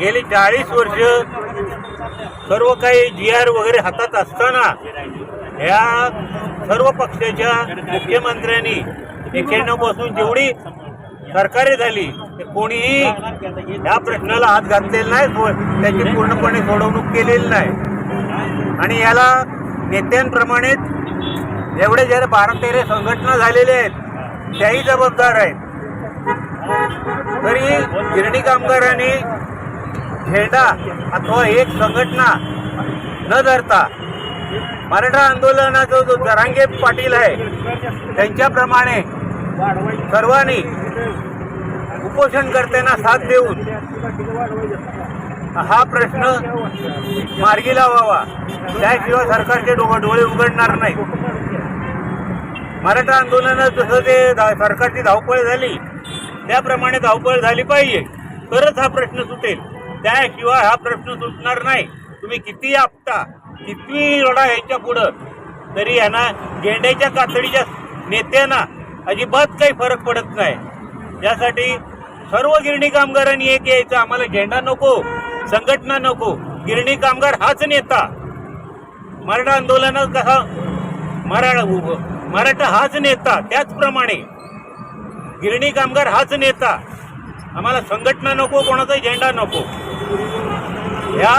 गेली चाळीस वर्ष सर्व काही जी आर वगैरे हातात असताना ह्या सर्व पक्षाच्या मुख्यमंत्र्यांनी एक्याण्णवपासून जेवढी सरकारे झाली ते कोणीही या प्रश्नाला हात घातलेला नाही त्याची पूर्णपणे सोडवणूक केलेली नाही. आणि याला नेत्यांप्रमाणेच एवढे ज्या बारा तेरे संघटना झालेल्या आहेत त्याही जबाबदार आहेत. तरी गिरणी कामगारांनी झेंडा अथवा एक संघटना न धरता मराठा आंदोलनाचा जो जरांगे पाटील आहे त्यांच्याप्रमाणे सर्वांनी उपोषणकर्त्यांना साथ देऊन हा प्रश्न मार्गी लावावा. त्याशिवाय सरकारचे डोळे उघडणार नाही. मराठा आंदोलनात जसं ते सरकारची धावपळ झाली त्याप्रमाणे धावपळ झाली पाहिजे. तरच हा प्रश्न सुटेल. त्याशिवाय हा प्रश्न सुटणार नाही. तुम्ही किती आपता किती लढा यायच्या पुढं तरी यांना गेंड्याच्या कातडीच्या नेत्यांना अजिबात काही फरक पडत नाही. यासाठी सर्व गिरणी कामगारांनी एक यायचं आम्हाला झेंडा नको संघटना नको गिरणी कामगार हाच नेता. मराठा आंदोलनात कसा मराठा मराठा हाच नेता त्याचप्रमाणे गिरणी कामगार हाच नेता. आम्हाला संघटना नको कोणाचाही झेंडा नको. ह्या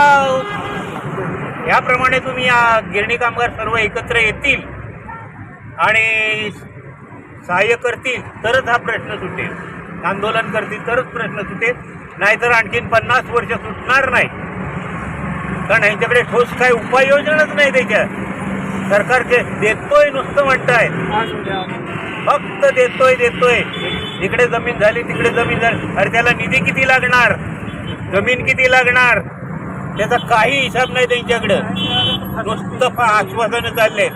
ह्याप्रमाणे तुम्ही या गिरणी कामगार सर्व एकत्र येतील आणि सहाय्य करतील तरच हा प्रश्न सुटेल. आंदोलन करतील तरच प्रश्न सुटेल. नाहीतर आणखीन पन्नास वर्ष सुटणार नाही. कारण ह्यांच्याकडे ठोस काही उपाययोजनाच नाही त्याच्या सरकारचे देतोय नुसतं म्हणताय. फक्त देतोय देतोय. इकडे जमीन झाली तिकडे जमीन झाली. अरे त्याला निधी किती लागणार? जमीन किती लागणार? त्याचा काही हिसाब नाही त्यांच्याकडं. नुसतं आश्वासनं चालले.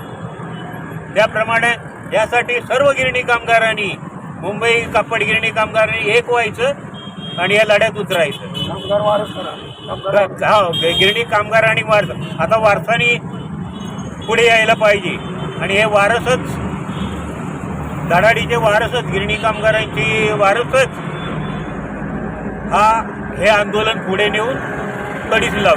त्याप्रमाणे यासाठी सर्व गिरणी कामगारांनी मुंबई कापड गिरणी कामगारांनी एक व्हायचं आणि या लढ्यात उतरायचं. हा, गिरणी कामगार आणि वारसा आता वारसानी पुढे यायला पाहिजे. आणि हे वारसच धडाडीचे वारसच गिरणी कामगारांची वारसच हा हे आंदोलन पुढे नेऊन कडीस लावू.